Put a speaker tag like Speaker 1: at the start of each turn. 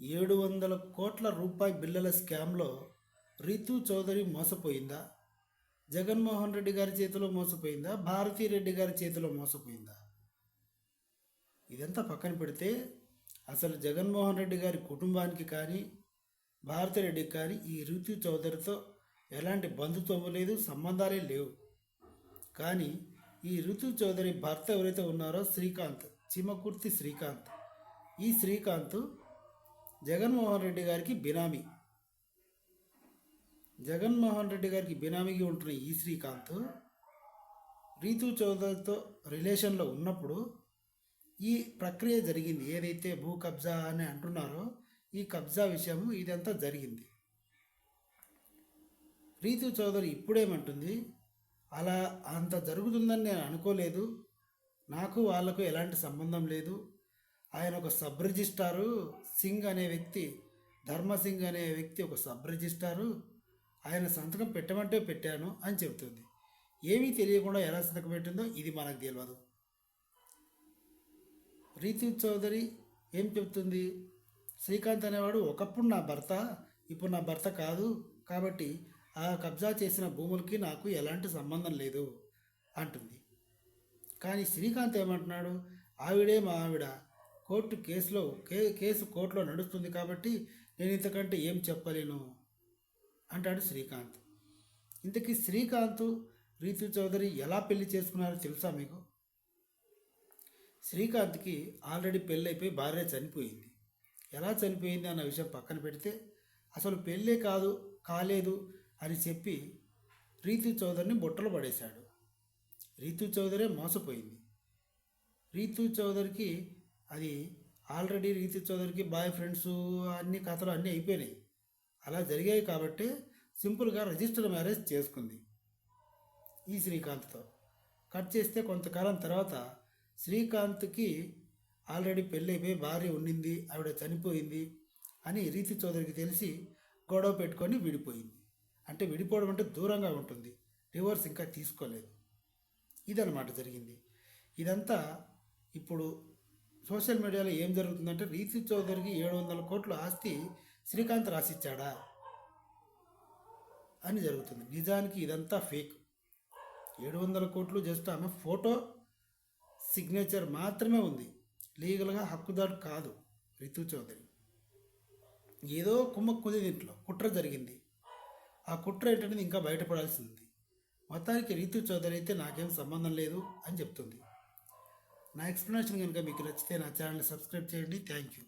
Speaker 1: ఏడు వందల కోట్ల రూపాయి బిల్లల స్కామ్లో రితు చౌదరి మోసపోయిందా? జగన్మోహన్ రెడ్డి గారి చేతిలో మోసపోయిందా? భారతీ రెడ్డి గారి చేతిలో మోసపోయిందా? ఇదంతా పక్కన పెడితే అసలు జగన్మోహన్ రెడ్డి గారి కుటుంబానికి కానీ భారతీ రెడ్డికి కానీ ఈ రితు చౌదరితో ఎలాంటి బంధుత్వము లేదు సంబంధాలే లేవు. కానీ ఈ ఋతు చౌదరి భర్త ఎవరైతే ఉన్నారో శ్రీకాంత్ చిమకుర్తి శ్రీకాంత్. ఈ శ్రీకాంత్ జగన్మోహన్ రెడ్డి గారికి బినామీ. జగన్మోహన్ రెడ్డి గారికి బినామీగా ఉంటున్న ఈ శ్రీకాంత్ రీతు చౌదరితో రిలేషన్లో ఉన్నప్పుడు ఈ ప్రక్రియ జరిగింది. ఏదైతే భూ కబ్జా అని అంటున్నారో ఈ కబ్జా విషయం ఇదంతా జరిగింది. రీతు చౌదరి ఇప్పుడేమంటుంది? అలా అంత జరుగుతుందని నేను అనుకోలేదు. నాకు వాళ్ళకు ఎలాంటి సంబంధం లేదు. ఆయన ఒక సబ్ రిజిస్టారు సింగ్ అనే వ్యక్తి ధర్మసింగ్ అనే వ్యక్తి ఒక సబ్ రిజిస్టారు ఆయన సంతకం పెట్టమంటే పెట్టాను అని చెబుతుంది. ఏమీ తెలియకుండా ఎలా సంతకం పెట్టిందో ఇది మనకు తెలియదు రీతు చౌదరి ఏం చెబుతుంది? శ్రీకాంత్ అనేవాడు ఒకప్పుడు నా భర్త ఇప్పుడు నా భర్త కాదు. కాబట్టి ఆ కబ్జా చేసిన భూములకి నాకు ఎలాంటి సంబంధం లేదు అంటుంది. కానీ శ్రీకాంత్ ఏమంటున్నాడు? ఆవిడే మా ఆవిడ. కోర్టు కేసులో కే కేసు కోర్టులో నడుస్తుంది కాబట్టి నేను ఇంతకంటే ఏం చెప్పలేను అంటాడు శ్రీకాంత్. ఇంతకీ శ్రీకాంత్ రీతు చౌదరి ఎలా పెళ్ళి చేసుకున్నారో తెలుసా మీకు? శ్రీకాంత్కి ఆల్రెడీ పెళ్ళైపోయి భార్య చనిపోయింది. ఎలా చనిపోయింది అన్న విషయం పక్కన పెడితే అసలు పెళ్ళే కాదు కాలేదు అని చెప్పి రీతు చౌదరిని బుట్టలు పడేశాడు. రీతు చౌదరే మోసపోయింది. రీతు చౌదరికి అది ఆల్రెడీ రీతి చౌదరికి బాయ్ ఫ్రెండ్స్ అన్ని కథలు అన్నీ అయిపోయినాయి. అలా జరిగాయి కాబట్టి సింపుల్గా రిజిస్టర్ మ్యారేజ్ చేసుకుంది ఈ శ్రీకాంత్తో. కట్ చేస్తే కొంతకాలం తర్వాత శ్రీకాంత్కి ఆల్రెడీ పెళ్ళైపోయి భార్య ఉండింది ఆవిడ చనిపోయింది అని రీతి చౌదరికి తెలిసి గొడవ పెట్టుకొని విడిపోయింది. అంటే విడిపోవడం అంటే దూరంగా ఉంటుంది డివోర్స్ ఇంకా తీసుకోలేదు. ఇదన్నమాట జరిగింది. ఇదంతా ఇప్పుడు సోషల్ మీడియాలో ఏం జరుగుతుందంటే రీతి చౌదరికి ఏడు వందల కోట్ల ఆస్తి శ్రీకాంత్ రాసిచ్చాడా అని జరుగుతుంది. నిజానికి ఇదంతా ఫేక్. ఏడు వందల కోట్లు జస్ట్ ఆమె ఫోటో సిగ్నేచర్ మాత్రమే ఉంది. లీగల్గా హక్కుదారు కాదు రితు చౌదరి. ఏదో కుమ్మక్కుంది దీంట్లో. కుట్ర జరిగింది. ఆ కుట్ర ఏంటనేది ఇంకా బయటపడాల్సింది. మొత్తానికి రితు చౌదరి అయితే నాకేం సంబంధం లేదు అని చెప్తుంది. నా ఎక్స్ప్లెనేషన్ కనుక మీకు నచ్చితే నా ఛానల్ని సబ్స్క్రైబ్ చేయండి. Thank you.